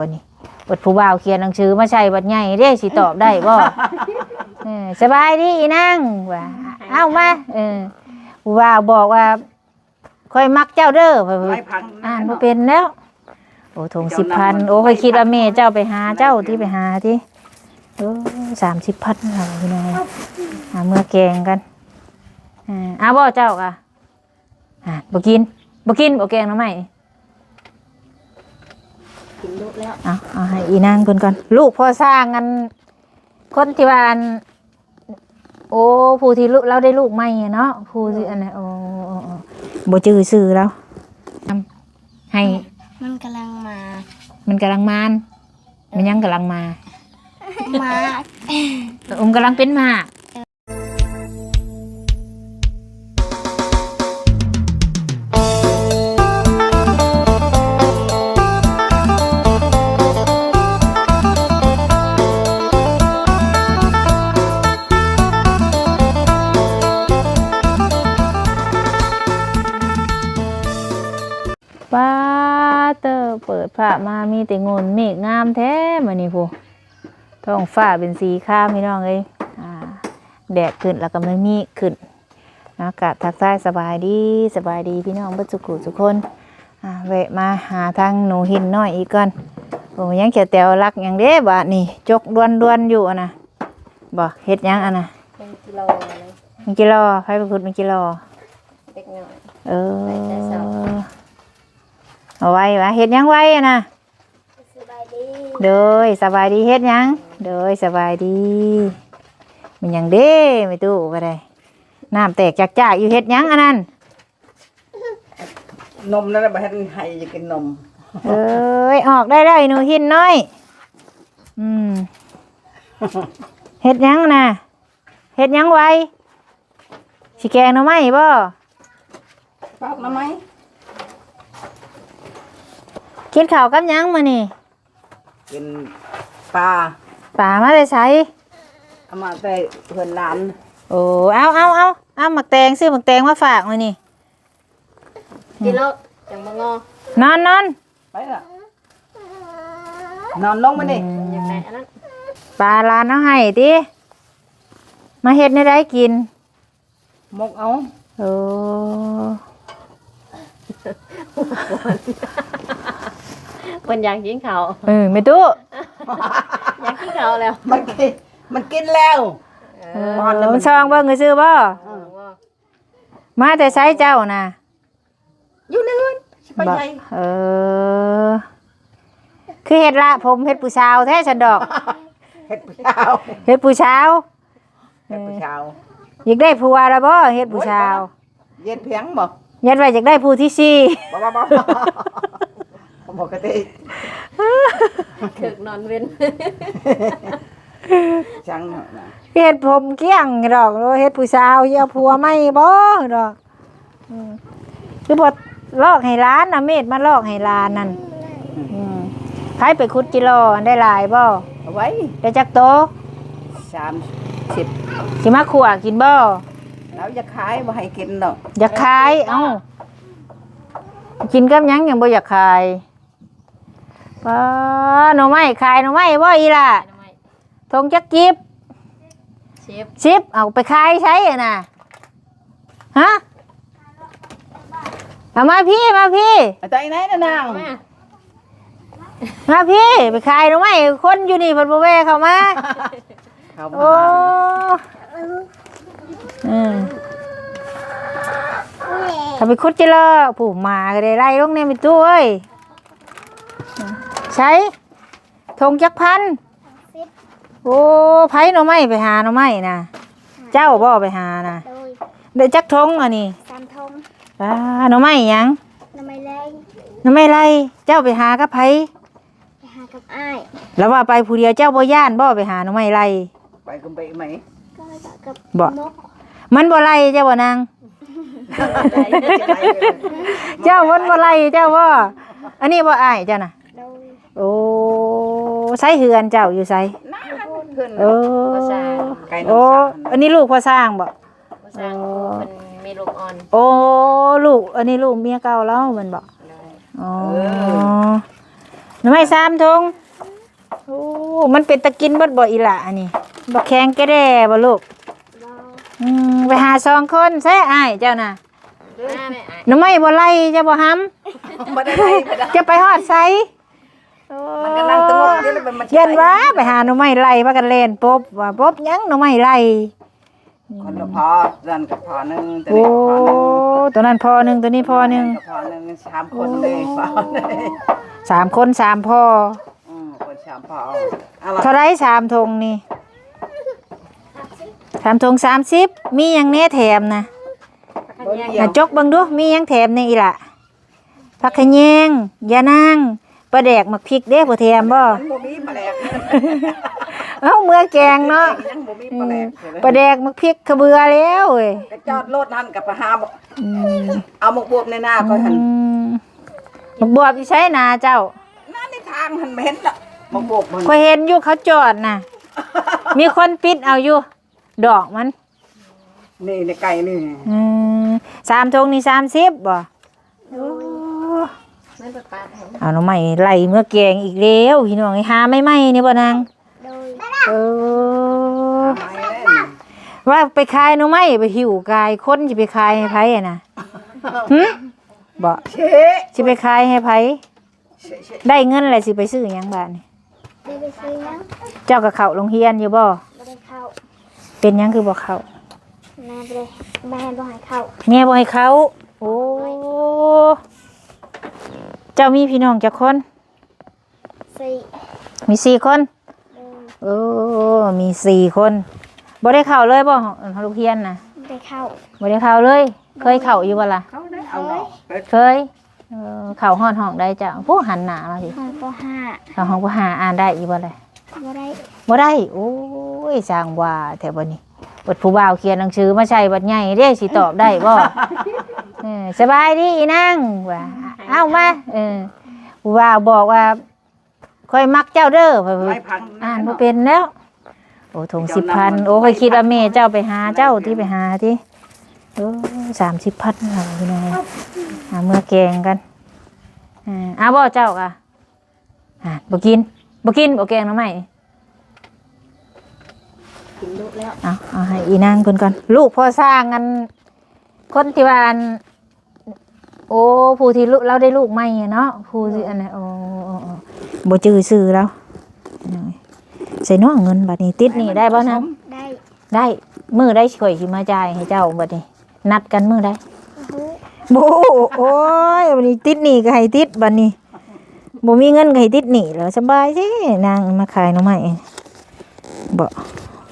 บัดนี้บัดผู้บ่าวเขียนหนังสือมาใช้บัดใหญ่เด้สิตอบได้บ่ เออสบายดีอีนางว่าเอ้ามาเออผู้บ่าวบอกว่าค่อยมักเจ้าเด้อเพิ่นไม้พังอ่านบ่เป็นแล้ว โอ้ทงสิบพันโอ้ค่อยคิดว่าแม่เจ้าไปหาเจ้าที่ไปหาที่เออสามสิบพันเหรอพี่น้องหาเมื่อแกงกันอ่าอ้าวบ่เจ้าอะอ่าบ่กินบ่กินบ่แกงหน้ำใหม่ กินลูกแล้วเอาเอาให้อีนางคนก่อนลูกพ่อสร้างกันคนที่ว่าอันโอ้ผู้ที่ลูกเราได้ลูกใหม่อะเนาะผู้ที่อันนั้นโอ้โอ้โอ้บ่จื้อซื่อแล้วทำให้ มันกำลังมา มันกำลังมานมันยังกำลังมา มาอมกำลังเป็นหมาก มามีแต่งนเมฆงามแท้มานี่พูท้องฟ้าเป็นสีข้ามพี่น้องเอ้ยอ่าแดดขึ้นแล้วก็มันมีขึ้นอากาศทักทายสบายดีสบายดีพี่น้องเบัดสุขุทุกคนอ่าแวะมาหาทางหนูหินน้อยอีกก่อนโอ้ยังเขียวแตวรักอย่างเด้บาดนี่จกดวนดวนๆอยู่อะนะบ่เฮ็ดหยังอะนะเป็นกิโลเลยมันกิโลใครเป็นคนมันกิโลเล็กน้อยเออไปแต่ เช้าเอาไว้วะเฮ็ดหยังไว้อะนะสบายดีเดยสบายดีเฮ็ดหยังเดยสบายดี มันหยังเด้ไม่ตู้ก็ได้น้ำแตกจากจากๆอยู่เฮ็ดหยังอันนั้นนมนั่นแหละบ่ให้ให้จะกินนมเอ้ยออกได้ได้หนูหินน้อย อืมเฮ็ดหยังน่ะเฮ็ดหยังไว้สิแกงหน่อไม้บ่ปากน้ำไหม กินข้าวกับหยังมื้อนี่กินปลาป่ามาได้ใช้เอามาแต่เพื่อนหลานโอ้เอาเอาเอาเอาหมักแตงซื้อหมักแตงมาฝากมื้อนี่กิโลจังบ่งอนอนนอนไปละนอนลงมาดิอยากได้อันนั้นปลาลานเอาให้ติมาเฮ็ดในได้กินมกเอาโอ้ คนอยากกินข้าวเออไม่ตู้อยากกินข้าวแล้วมันกินมันกินแล้วเออป้อนแล้วมันมันซองเบิ่งซื้อบ่เออว่ามาแต่ไสเจ้าน่ะอยู่ในเงินไปบ่ใหญ่เออ คือเฮ็ดละผมเฮ็ดผู้สาวแท้ฉันดอกเฮ็ดผู้ชาวเฮ็ดผู้สาวเฮ็ดผู้ชาวอยากได้ผัวแล้วบ่เฮ็ดผู้สาวเย็นเพียงบ่ยัดไว้อยากได้ผู้ที่สี่บ่บ่บ่ ปกติถึกนอนเว้นจังน่ะเฮ็ดผมเกลี้ยงดอกแล้วเฮ็ดผู้สาวสิเอาผัวไหม่บ่ดอกอืมคือบ่ลอกให้ร้านน่ะเม็ดมาลอกให้ร้านนั่นอืมใครไปขุดกิโลได้หลายบ่เอาไว้ได้จักโตสามสิบสิมาขัวกินบ่แล้วจะขายบ่ให้กินดอกอยากขายเอ้ากินกับหยังยังบ่อยากขาย ป้าหน่อไม้ขายหน่อไม้บ่อีล่ะทำไมทงจักกิบเชฟสิบเอาไปขายใช้อะน่ะฮะเอามาพี่มาพี่เอาใจไหนน่ะนางมามาพี่ไปขายหน่อไม้คนอยู่นี่เพิ่นบ่แวะเข้ามาเขามาโอ้อืมถ้าไปคุดจิเลอผู้หมาก็ได้ไล่ลงในไปตู้เอ้ย ใช้ทงจักพันโอ้ไผหน่อไม้ไปหาหน่อไม้น่ะเจ้าบ่ไปหาน่ะโดยได้จักทงอันนี้สามทงอ่าหน่อไม้หยังน้ำไม่แรงหน่อไม้ไรเจ้าไปหากับไผไปหากับอ้ายแล้วว่าไปผู้เดียวเจ้าบ่ย่านบ่ไปหาหน่อไม้ไรไปกันไปไหมก็กับบ่นกมันบ่ไรเจ้าบ่นางเจ้ามันบ่ไรเจ้าบ่อันนี้บ่อ้ายเจ้าน่ะ โดยโอ้ใส่เฮือนเจ้าอยู่ไสขึ้นโอ้ไก่นโอ้กสร้างอันนี้ลูกพ่อสร้างบ่ผู้สร้างมันมีลูกอ่อนโอ้ลูก อันนี้ลูกเมียเก่าแล้วมันบ่เลยอ๋อหน่อไม้สามทงโอ้มันเป็นตะกินเบดบ่อีหละอันนี้บ่แข็งแกแด่บ่ลูกบออืมไปหาสองคนใช่อ้ายเจ้าน่ะหน้าไม่อายหน่อไม้บ่ไล่จะบ่หำบ่ได้ไล่บ่ได้จะไปฮอดไส มันก็นั่งตะงกเดี๋ยวแล้วมันเย็นว่าไปหาหน่อไม้ไล่พากันเล่นปบว่าปบหยังหน่อไม้ไล่คนละพอดันกับพอหนึงตัวโอ้นี้กับพอหนึงตัวนั้นพอหนึงตัวนี้พอหนึงกับพอหนึงสามคนเลยพอเลยสามคนสามพ่ออืมคนสามพออะไรเท่าไรสามธงนี่สามธงสามสิบมีหยังแหน่แถมนะบ่เดียอะวจกเบังดูมีหยังแถมในอีหละผักขะแยงยานาง ปลาแดกหมักพริกเด้บ่แถมบ่มันบ่มีแปลกเอ้าเมื่อแกงเนาะยังบ่มีอืแปลมกปลาแดกหมักพริกขะเบือแล้วเว้ยก็จอดรถนั่นกับไปหาบ่อืมเอาหมกบวบในหน้าก็หันอืมหมักบวบอยู่ใช้นาเจ้านั่นในทางหันบ่เห็นละหมกบวบมันข่อยเห็นอยู่เขาจอดน่ะ มีคนปิดเอาอยู่ ดอกมัน นี่ในไก่นี่อืมสามธงนี่สามสิบบ่ ไม่ประปาให้เอาหน่อไม้ไล่เมื่อแกงอีกแล้วพี่น้องไอ้หาไม่ไหมนี่บ่นางโดยเออทำไมเล่นว่าไปขายหน่อไม้ไปหิวกายคนสิไปขายให้ไผอะนะหึบ่เช่สิไปขายให้ไผเช่เช่ได้เงินแล้วสิไปซื้อหยังบาดนี่ได้ไปซื้อยังเจ้าก็เข้าโรงเรียนอยู่บ่ไม่ได้เข้าเป็นหยังคือบ่เข้าแม่ไปเลยแม่ต้องให้เข้าแม่บ่ให้เข้าโอ้ เจ้ามีพี่น้องจักคน สี่มีสี่คน โดยโอ้ มีสี่คนบ่ได้เข้าเลยบ่โรงเรียนน่ะไม่ได้เข้าบ่ได้เข้าเลย เคยเข้าอยู่บ่ล่ะ เขาได้เอาหนอกเปิดเคยเออเข้าฮอดห้องได้จ้ะผู้หันหน้ามาสิห้องปห้าเข้าห้องผู้หาอ่านได้อีบ่เลยไม่ได้บ่ได้ โอ้ยสร้างว่าแถวบ่นี้บทผู้บ่าวเขียนหนังสือมาใช้บัดใหญ่เด้สิตอบได้บ่ เออสบายดีอีนางว่า เอ้ามาเออผู้บ่าวบอกว่าค่อยมักเจ้าเด้อว่า ไม้พังอ่านบ่เป็นแล้ว โอ้ทงสิบพันโอ้ค่อยคิดว่าแม่เจ้าไปหาเจ้าที่ไปหาที่โอ้สามสิบพันเหรอพี่น้องหาเมื่อแกงกันอ่าอ้าวบ่เจ้าอะอ่าบ่กินบ่กินบ่แกงหน้ำไม้กินลูกแล้วเอาเอาให้อีนางเพิ่นก่อนลูกพ่อสร้างกันคนที่ว่าอัน โอ้ผู้ที่ลูกเราได้ลูกใหม่อะเนาะผู้ที่อันนั้นโอ้โอ้โอ้บ่จื้อชื่อแล้วใส่น้องเงินบัดนี้ติดหนี่ได้บ่นะได้ได้มือได้ข่อยสิมาจ่ายให้เจ้าบัดนี้ นัดกันมือได้โอ้โหโบโอ้ยบัดนี้ติดหนี้ก็ให้ติดบัดนี้บ่มีเงินก็ให้ติดหนี้แล้วสบายสินางมาขายหน่อไม้บ่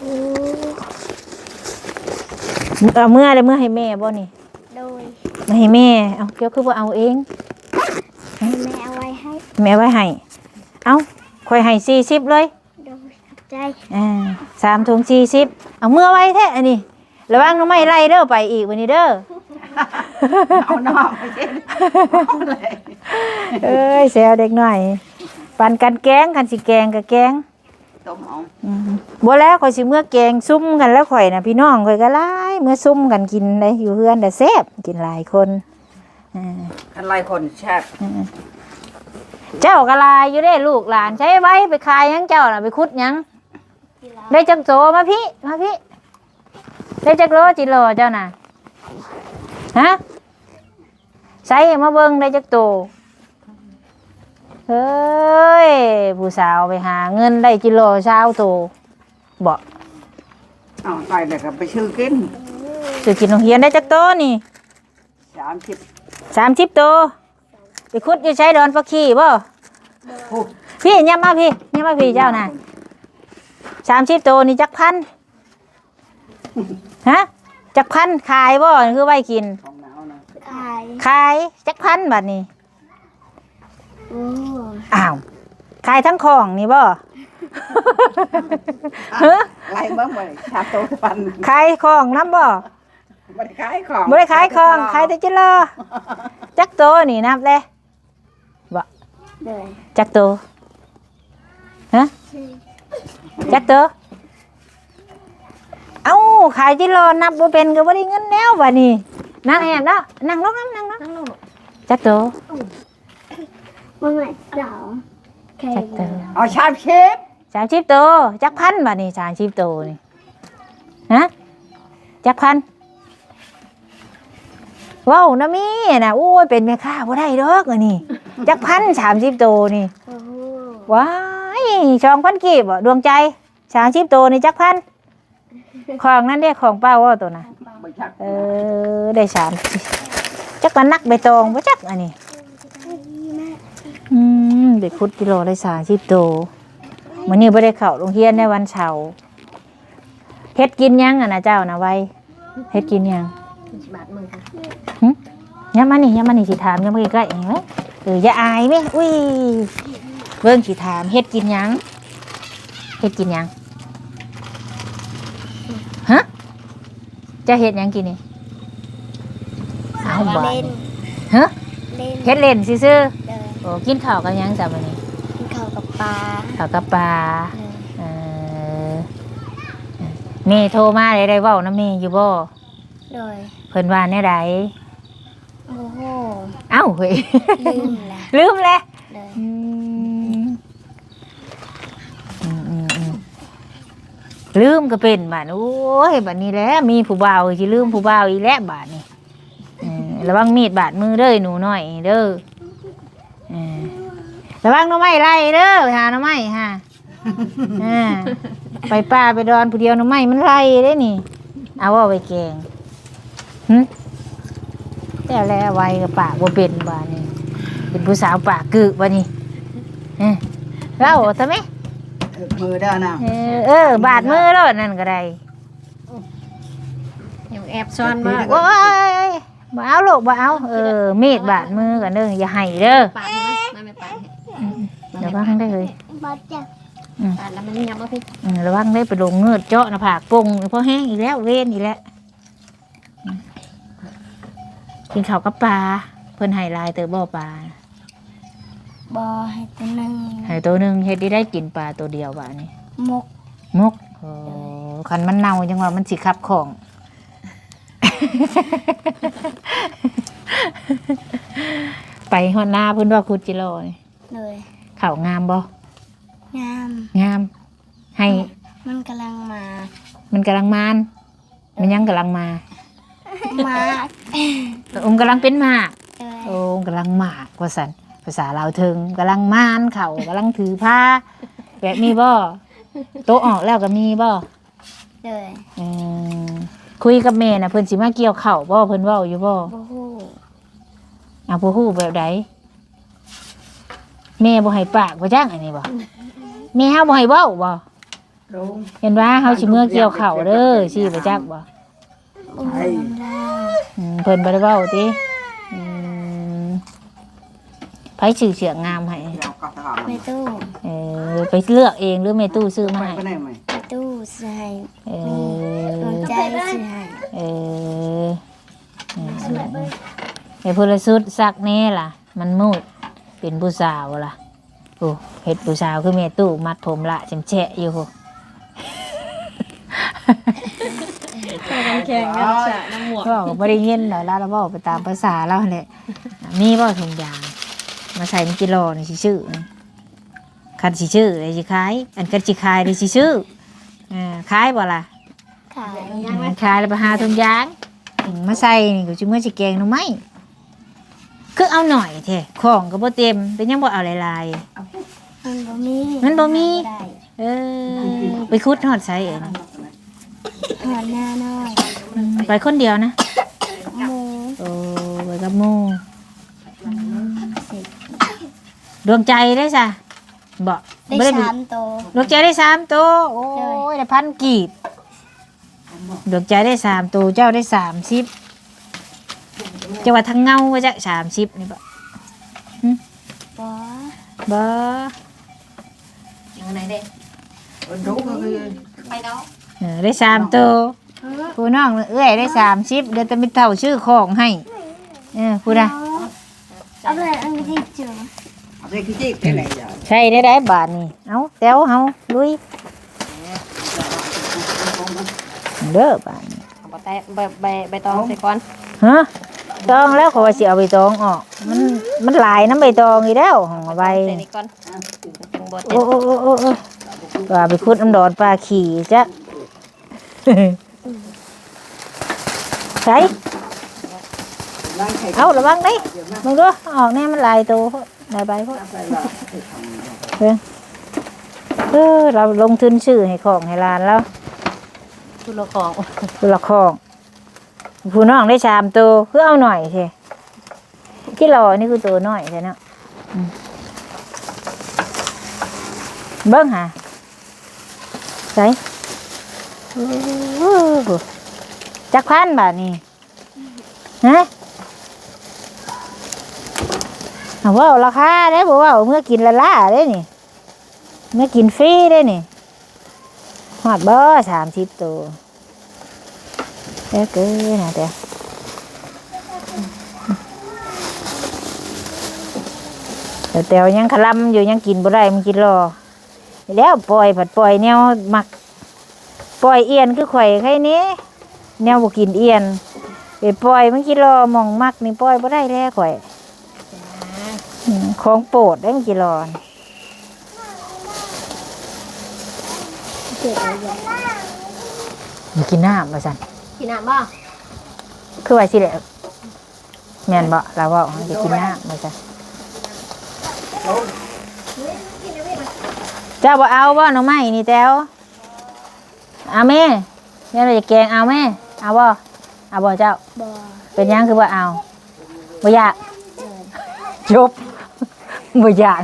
โอ้เอาเมื่อเลยเมื่อให้แม่บ่นี่โดยมา ให้แม่ เอาเกี่ยวคือบ่เอาเอง แม่เอาไว้ให้แม่ไว้ให้ เอาข่อยให้40เลยโดยขอบใจอ่าสามถุง40เอาเมื่อไว้แท้อันนี้ระวังหน่อไม้ไล่เด้อไปอีกวันนี้เด้อ เอานอกไปเช่เอาเลย เอ้ยแซวเด็กหน่อย ปันกันแกงกันสิแกงกับแกง ต้มเอาอืมบ่แล้วข่อยสิเมื่อแกงซุ่มกันแล้วข่อยน่ะพี่น้องข่อยก็หลายเมื่อซุ่มกันกินได้อยู่เฮือนแต่แซ่บกินหลายคนอ่า คันไล่คนแซ่บเจ้าก็หลายอยู่เด้ลูกหลานใช้ไว้ไปขายหยังเจ้าน่ะไปขุดหยังกีฬาได้จักโตมาพี่มาพี่ ได้จักโลจิโลเจ้าน่ะฮะใส่มาเบิ่งได้จักโต เฮ้ย ผู้สาวไปหาเงินได้กิโลเช้าโตบ่เอาไปแล้วก็ไปชื่อกินสิกินโรงเรียนได้จักโตนี่สามสิบสามสิบโตไปขุดอยู่ใช้ดอนฟักขี้บ่ผู้พี่ยับมาพี่ยับมาพี่เจ้าน่ะสามสิบโตนี่จักพันฮะจักพันขายบ่คือไว้กินของหนาวนะขายขายจักพันบัดนี้ โอ้อ้าวขายทั้งของนี่บ่ฮะไล่เบิ่งไปชาโตปันขายของน้ำบ่บ่ได้ขายของบ่ได้ขายของขายแต่จิโลจักโตนี่นับเลยเลยจักโตฮะจักโตเอ้าขายจิโลนับบ่เป็นก็บ่ได้เงินแล้วบัดนี้นั่งแอบเนาะนั่งลงนั่งนั่งลงนั่งลงจักโต เมื่อไหร่สองไข่จักเตอเอาชามเชฟสามสิบโตวจักพันบาทนี่สามสิบโตวนี่ฮะจักพันว้าวนะมีนะโอ้ยเป็นแม่ค้าบ่ได้ดอกอันนี้จักพันสามสิบโตวนี่โอ้โหว้ายสองพันกีบอะดวงใจสามสิบโตวนี่จักพันของนั่นเรียกของเป้าว่าตัวน่ะ ไม่ชักเออได้สามจักมันนักใบตองบ่จักอันนี้แม่ อืมเด็กพุทธกิโลได้สามสิบโตมื้อนี้บ่ได้เข้าโรงเรียนในวันเสาร์เฮ็ดกินยังอะนะเจ้านะไว้เฮ็ดกินยังบาดมือค่ะยามมานี่ยามมานี่สิถามยามมาใกล้ๆเห็นไหมเอออย่าอายแม่อุ้ยเบิ่งสิถามเฮ็ดกินยังเฮ็ดกินยังฮะจะเฮ็ดหยังกินนี่เอาบ่เล่นฮะเล่นเฮ็ดเล่นซื่อเดินๆโอ้กินข้าวกับหยังจ้ะมื้อนี้กินข้าวกับปลาข้าวกับปลาเดินเออแม่โทรมาได้ได้เว้านะแม่อยู่บ่โดยเพิ่นว่าแน่ใดโอ้โหเอ้าเฮ้ยลืมละลืมแล้วเดินอืมอืมอืมอืมลืมก็เป็นบาดโอ้ยบัดนี้แหล้วมีผู้บ่าวสิลืมผู้บ่าวอีกแล้วบาดนี้เออระวังมีดบาดมือเด้อหนูน้อยเด้อเออ ระวังหน้ำไม้ไล่เด้อหาหน้ำไม้ฮะอ่าไปป่าไปดอนผู้เดียวหน้ำไม้มันไล่ได้นี่ เอาว่าไปแกงหึแต่แล้วไว้กับปากบ่เป็นบาดนี้เป็นผู้สาวปากกึกวะนี่เอ้ยเล่าทำไมเออมือได้นะเออเออบาดมือแล้วนั่นก็ได้ยังแอบซ่อนมาก โอ้ย บ่เอาลูกบ่เอาเออมีดบาดมือกันเด้ออย่าให้เด้อปาดไหมไม่ไม่ปาดระวังได้เลยบาดจ้ะอืมปาดแล้วมันยังมาพี่อืมระวังได้ไปลงเงือดเจาะหน้าผากปงเพราะแห้งอีกแล้วเว้นอีกแล้วอืมกินข้าวกับปลาเพิ่นให้ลายเตอบ่ปลาบอให้ตัวหนึ่งให้ตัวหนึงเฮ็ดได้ได้กินปลาตัวเดียวบาดนี้มกมกโอ้คันมันเน่าจังว่ามันสิขับของ ไปฮอดหน้าเพิ่นว่าคุดจิโร่นี่เลยข้าวงามบ่งามงาม ให้ มันกำลังมา มันกำลังมานมันยังกำลังมา มาอมกำลังเป็นหมากเลยโอ้กำลังหมากว่าซั่นภาษาลาวถึงกำลังมานเข่ากำลังถือผ้าแบบมีบ่โตะออกแล้วก็มีบ่เลยอืม คุยกับแม่น่ะเพิ่นสิมาเกี่ยวข้าวบ่เพิ่นเว้าอยู่บ่โอ้โหเอาผู้ฮู้แบบใดแม่บ่ให้ปากบ่จังอันนี้บ่แม่เฮาบ่ให้เว้าบ่ลงเห็นว่าเฮาสิเมื่อเกี่ยวข้าวเด้อสิบ่จักบ่โอ้โหได้อืมเพิ่นบ่ได้เว้าติอืมไผชื่อเสียงงามให้เดี๋ยวกลับทหารไปตู้เออไปเลือกเองหรือแม่ตู้ซื้อมาไปให้ก็ได้ไหมไปตู้ใส่เอดวงอ ใจสิให้เอออืมไอ้พลสุดซักแน่ล่ะ มันมืดเป็นผู้สาวล่ะโอ้เฮ็ดผู้สาวคือแม่ตู้มัดผมละแฉะอยู่โหแข่งกันสะน้ำหมวกก็บ่ได้ยินดอกแล้วเราบอกไปตามภาษาเราแหละมีบ่ถุงยาง มาใส่มันกิโลนี่สิชื่อคันสิชื่อเลยสิขาย อันกันสิขายเลยสิชื่ออ่าขายบ่ล่ะ ขายอืมขายแล้วไปหาถุงยางอืมมาใส่นี่ก็จิเมื่อสิแกงหน่อไม้คือเอาหน่อยแท้ของก็บ่เต็มเป็นยังบ่เอาหลายมันบ่มีมันบ่มี ได้ๆเออไปคุดฮอดใส่เองหอดหน้าน้อยอืมไปคนเดียวนะหมูโอ้ไปกับหมู่ดวงใจได้จ้ะบ่ได้บ่ได้ดูสามโตวดวงใจได้สามตัวโอ้ยได้พันกีบ ดวงใจได้สามตัวเจ้าได้สามสิบเจ้าว่าทั้งเงาว่าจะสามสิบนี่บ่บอบ่ยังไงเด็กรู้ก็คือไปเนาะเออได้สามตัวผู้น้องเอ้ยได้สามสิบเดี๋ยวจะไปเท่าชื่อของให้เออผู้ใดเอาไปอันที่เจอเอาไปขี้จิ๊กไปไหนอย่าใช่ได้ได้บาทนี่เอาแต้วเฮาลุย เด้อบาทนี่เอาใบใบใบใบตองใส่ก่อนฮะตองแล้วเขาว่าสิเอาใบตองออกมันมันหลายน้ำใบตองอีแล้วของเอาใบใส่นี่ก่อนถึงบ่โอ้โอ้โอ้โอ้โอ้ว่าไปคุดน้ำดอนปลาขี่จ้ะใส่ล้างไข่เอาระวังดิมึงดูเอาออกแน่มันหลายตัวหลายใบพวกใส่ละเออเราลงทุนชื่อให้ของให้ร้านแล้ว ทุลของตัวละของผู้น้องได้ชามตัวคือเอาหน่อยใช่ที่รอนี่คือตัวน้อยใช่เนาะเบิ้งหาใส่จักพันบาทนี่ฮะเอาว่าราคาได้บอกว่าเมื่อกินละล่าได้นี่เมื่อกินฟรีได้นี่ หอดเบอร์สามสิบตัวเด้อเกินนะเด้อแต่แต่ว่ายังขลำอยู่ยังกินบ่ได้มันกินรอแล้วปล่อยผัดปล่อยแนวมักปล่อยเอียนคือข่อยใครนี้แนวบ่กินเอียนไปปล่อยมันกินรอหมองมักนี่ปล่อยบ่ได้แล้วข่อยอืมของโปรดได้มันกินรอ มันกินน้ำมาสั่นกินน้ำบ่คือว่าสิแหละแม่นบ่เราเว่าจะกินน้ำมาจ้ะเจ้าบ่เอาบ่หน้องไม้นี่แต้วเอาแม่เนี่ยเราจะแกงเอาแม่เอาบ่เอาบ่เจ้าบ่เป็นหยังคือบ่เอาบ่อยากจบบ่อยาก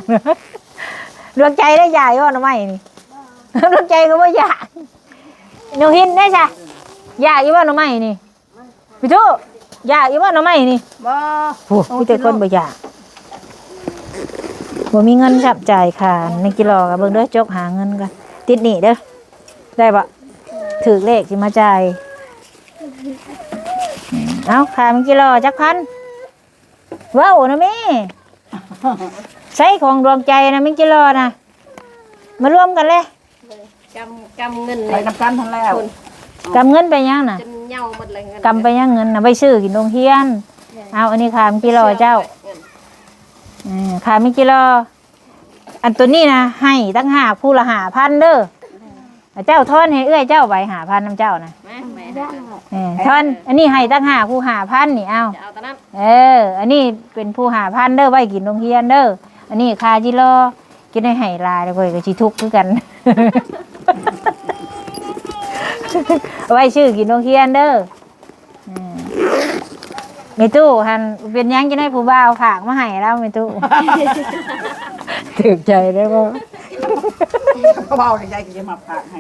ดวงใจได้ใหญ่บ่หน้องไม้นี่ ดวงใจก็บ่อยากหนูหินได้จ้ะอยากอยู่บ่หน้องไม้นี่พี่ทุอยากอยู่บ่หน้องไม้นี่บ่โอ้มีแต่คนบ่อยากบ่มีเงินจับจ่ายค่ะในกิโลกับเบิ่งเด้อจกหาเงินกันติดหนี้เด้อได้ปะถือเลขสิมาจ่ายอืมเอาค่ะมันกิโลจักพันว้าวนะแม่ใช้ของดวงใจนะมันกิโลนะมารวมกันเลย กำกำเงินใส่น้ำกันทันแล้ว กำเงินไปยังน่ะจนเหย่าหมดเลยเงินกำไปยังเงินน่ะไปซื้อกินโรงเรียน เอาอันนี้ค่ะมันกิโลเจ้าอืมขายไม่กี่โลอันตัวนี้นะให้ตั้งหากผู้ละหาพันเด้อเจ้าทอนให้เอื้อยเจ้าใบหาพันน้ำเจ้านะแม่แม่เออทอนอันนี้ให้ตั้งหากผู้หาพันนี่เอาจะเอาตอนนั้นเออ อันนี้เป็นผู้หาพันเด้อไว้กินโรงเรียนเด้อ อันนี้คาจิโลกินได้ให้ลายแล้วก็ก็สิทุกข์คือกัน ไว้ชื่อกินโรงเรียนเด้ออืมไม่ตู้หันเป็นหยังจะได้ผู้บ่าวฝากมาให้แล้วไม่ตู้ ถึกใจได้บ่ก็เบาในใจก็จะมาผักให้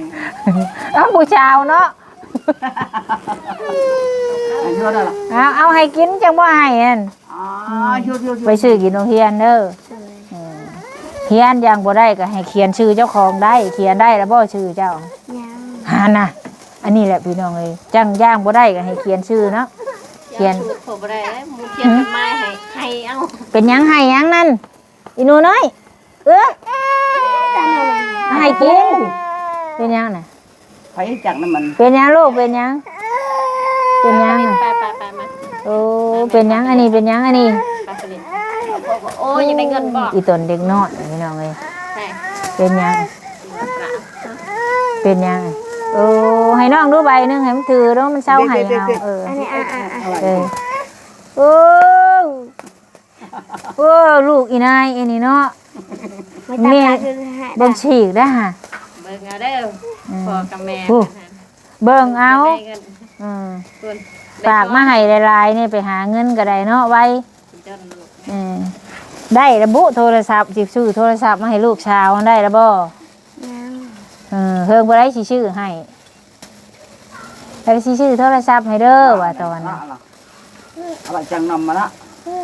เอาผู้ชาวเนาะ อันนี้ว่าได้ละเอาเอาให้กินจังบ่ให้อั่นอ๋อหยุดหยุดหยุดไปซื้อกินโรงเรียนเด้อเออเขียนยังบ่ได้ก็ให้เขียนชื่อเจ้าของได้ เขียนได้แล้วบ่ชื่อเจ้า ยังหานะ อันนี้แหละพี่น้องเอ้ยจังย่างบ่ได้ก็ให้เขียนชื่อเนาะเขียนผมบ่ได้มึงเขียนเป็นไม้ให้ให้เอาเป็นหยังให้หยังนั่นอีหนูน้อย เออให้กินเป็นหยังน่ะไปจากนั้นมันเป็นหยังลูกเป็นหยังเป็นหยังน่ะไปไปไปมาโอ้เป็นหยังอันนี้เป็นหยังอันนี้ไปผลิตโอ้ยยังได้เงินบ่อีตนเด็กน้อยพี่น้องเอ้ยใช่เป็นหยังกระเป็นหยัง โอ้ให้น้องดูใบหนึงให้มันถือแล้วมันเศร้าให้เอาเอออันนี้อะอะอะเออโอ้โอ้ลูกอีนายอันนี้เนาะแม่เบิ่งฉีกได้อฮะ เบิ่งเอาเด้อพ่อกับแม่โอ้เบิ่งเอาได้เงินอืมส่วนฝากมาให้หลายๆนี่ไปหาเงินก็ได้เนาะไว้ จนลูกเออได้ระบุโทรศัพท์สิซื้อโทรศัพท์มาให้ลูกชาวได้แล้วบ่เออเพิ่งบ่ได้สิชื่อให้แล้วสิชื่อโทรศัพท์ให้เด้อว่าตอนน่ะอะไรจังนำมาละ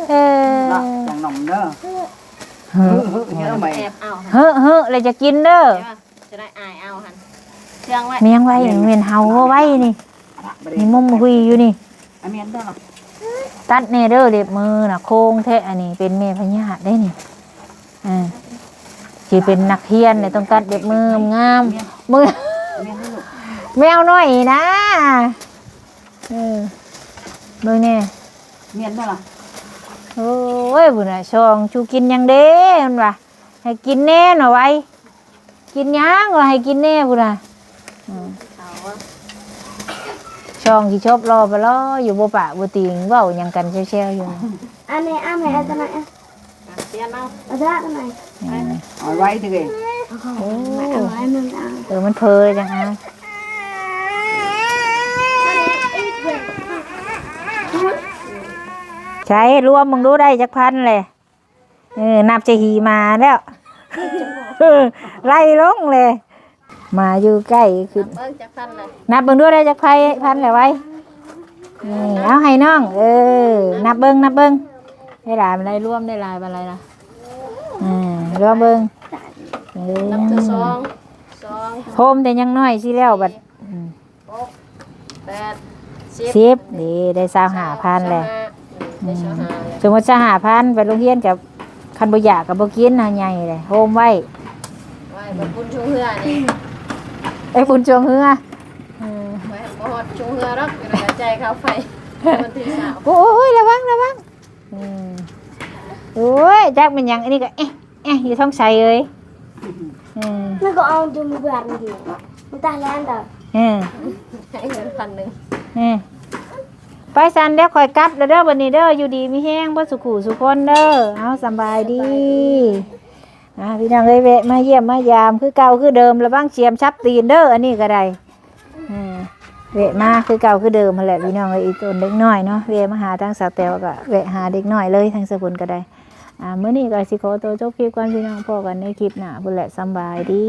เออจังนำเด้อเฮ้อเฮ้ยเยอะไหมแอเฮ้อเฮ้อเลยจะกินเด้อจะได้อายเอาหันเชื่องไว้เมียงไว้เมียนเฮาบ่ไว้นี่นี่มุมหุยอยู่นี่อันนี้ได้อตัดเนเด้อเด็บมือน่ะโค้งแท้อันนี้เป็นเมพญาได้นี่อ่า สิเป็นนักเรียนเนี่ยต้องตัดเด็บมืองามมืออันนี้ได้ลูกแมวน้อยนะเออเบิ่งแน่เมียนบ่ล่ะโอ้ยบุญน่ะช่องชูกินหยังเด้มันว่าให้กินแน่หน่อยไว้กินหยังว่าให้กินแน่บุญน่ะอืมเอาวะช่องที่ชอบรอไปรออยู่บ่ปะบ่ติงเว้าหยังกันแซ่ๆอยู่อันนี้อันไหนอันไหนอ่ะเตียนเอาอันไหนอันไหนเอาไว้เถอะโอ้อันไหนมันอันเออมันเพลจังอะใช้รวมมึงดูได้จักพันเลยเออนับจะหีมาแล้วเออไล่ลงเลย มาอยู่ใกล้ขึ้นเบิ่งจักพันเลยนับเบิ่งดูได้จักไพพันเลยไว้นี่เอาให้น้อง เออ นับเบิ่งนับเบิ่ง ได้หลายมันได้ร่วมได้หลายเป็นไรล่ะอืมรวมเบิ่งเออนับตัวสองสองโฮมแต่ยังน้อยสิแล้วบัดหกแปดสิบสิบนี่ได้สาวหาพันแหละได้สองห้าเลยสมมติจะหาพันไปโรงเรียนกับคันบ่อยากกับบ่กินหาใหญ่เลยโฮมไว้ ไว้บนบุญชุงเฮือนี่ไอ้ยบุญจวงเฮือเออไว้บ่ฮอดชุงเฮือหรอกเดี๋ยวใจเขาไฟวันที่สามโอ้ยระวังระวัง อืมโอ้ยจักเป็นหยังอันนี้ก็เอ๊ะเอ๊ะอยู่ท้องใสเอ้ยอืม มันก็เอาจมูกแบบนี้มันตาแลนด์แต่เออให้เงินพันหนึ่งเออไปสันเดี๋ยวคอยกลับแล้วเด้อวันนี้เด้ออยู่ดีมีแห้งบ่สุขุสุคนเด้อเอาสำบายดีอ่าพี่น้องเอ้ยแวะมาเยี่ยมมายามคือเก่าคือเดิมระวังเสียมชับตีนเด้ออันนี้ก็ได้เออ เวะมาคือเก่าคือเดิมมาแหละพี่น้องเอ้ยอีตนเด็กน้อยเนาะเวะมาหาทางสาวแตวก็เวะหาเด็กน้อยเลยทางสกุลก็ได้อ่ามื้อนี้ก็สิขอตัวจบคลิปก่อนพี่น้องพอกันในคลิปหน้าพุ่นแหละสบายดี